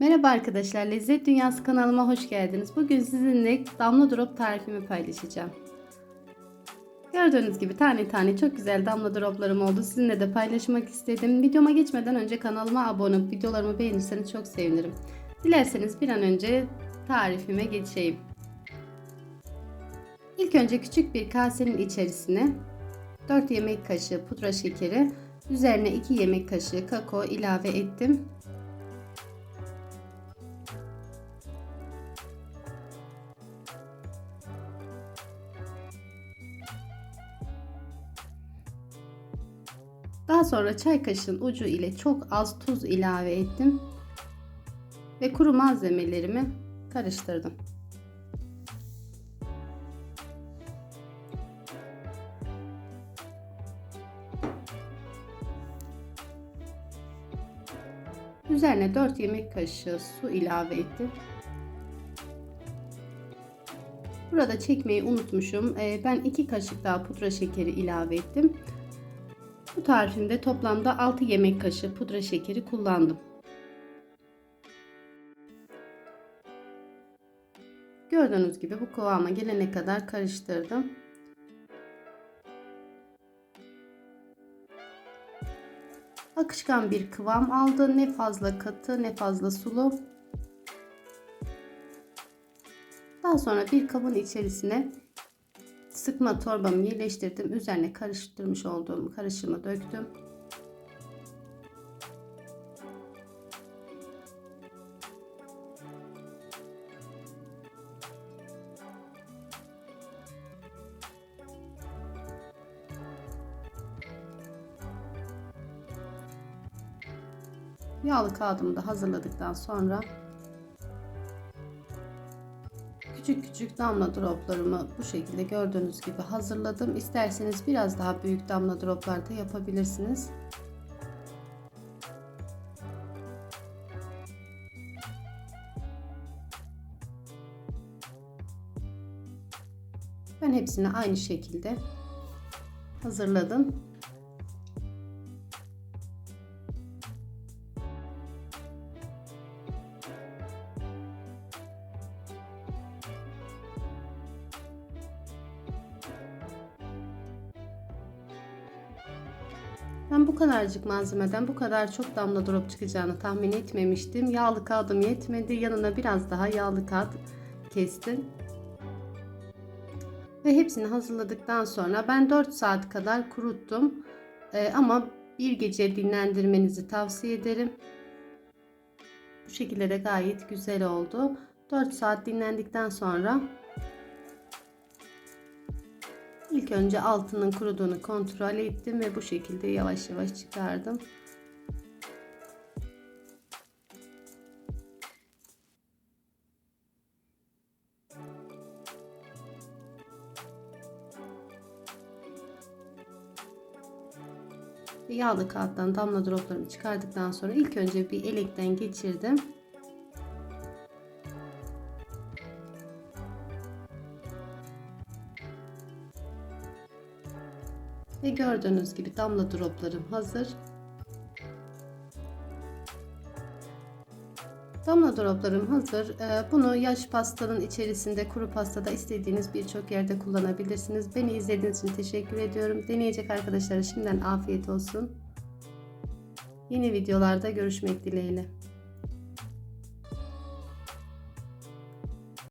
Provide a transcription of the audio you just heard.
Merhaba arkadaşlar, Lezzet Dünyası kanalıma hoş geldiniz. Bugün sizinle damla drop tarifimi paylaşacağım. Gördüğünüz gibi tane tane çok güzel damla droplarım oldu. Sizinle de paylaşmak istedim. Videoma geçmeden önce kanalıma abone olup videolarımı beğenirseniz çok sevinirim. Dilerseniz bir an önce tarifime geçeyim. İlk önce küçük bir kasenin içerisine 4 yemek kaşığı pudra şekeri, üzerine 2 yemek kaşığı kakao ilave ettim. Daha sonra çay kaşığın ucu ile çok az tuz ilave ettim. Ve kuru malzemelerimi karıştırdım. Üzerine 4 yemek kaşığı su ilave ettim. Burada çekmeyi unutmuşum. Ee, ben 2 kaşık daha pudra şekeri ilave ettim. Bu tarifimde toplamda 6 yemek kaşığı pudra şekeri kullandım. Gördüğünüz gibi bu kıvama gelene kadar karıştırdım. Akışkan bir kıvam aldı. Ne fazla katı ne fazla sulu. Daha sonra bir kabın içerisine sıkma torbamı yerleştirdim. Üzerine karıştırmış olduğum karışımı döktüm. Yağlı kağıdımı da hazırladıktan sonra küçük küçük damla droplarımı bu şekilde gördüğünüz gibi hazırladım. İsterseniz biraz daha büyük damla droplar da yapabilirsiniz. Ben hepsini aynı şekilde hazırladım. Ben bu kadarcık malzemeden bu kadar çok damla drop çıkacağını tahmin etmemiştim. Yağlı kağıdım yetmedi. Yanına biraz daha yağlı kağıt kestim. Ve hepsini hazırladıktan sonra ben 4 saat kadar kuruttum. Ee, ama bir gece dinlendirmenizi tavsiye ederim. Bu şekilde de gayet güzel oldu. 4 saat dinlendikten sonra İlk önce altının kuruduğunu kontrol ettim ve bu şekilde yavaş yavaş çıkardım. Yağlı kağıttan damla droplarımı çıkardıktan sonra ilk önce bir elekten geçirdim. Ve gördüğünüz gibi damla droplarım hazır. Damla droplarım hazır. Ee, bunu yaş pastanın içerisinde kuru pastada istediğiniz birçok yerde kullanabilirsiniz. Beni izlediğiniz için teşekkür ediyorum. Deneyecek arkadaşlara şimdiden afiyet olsun. Yeni videolarda görüşmek dileğiyle.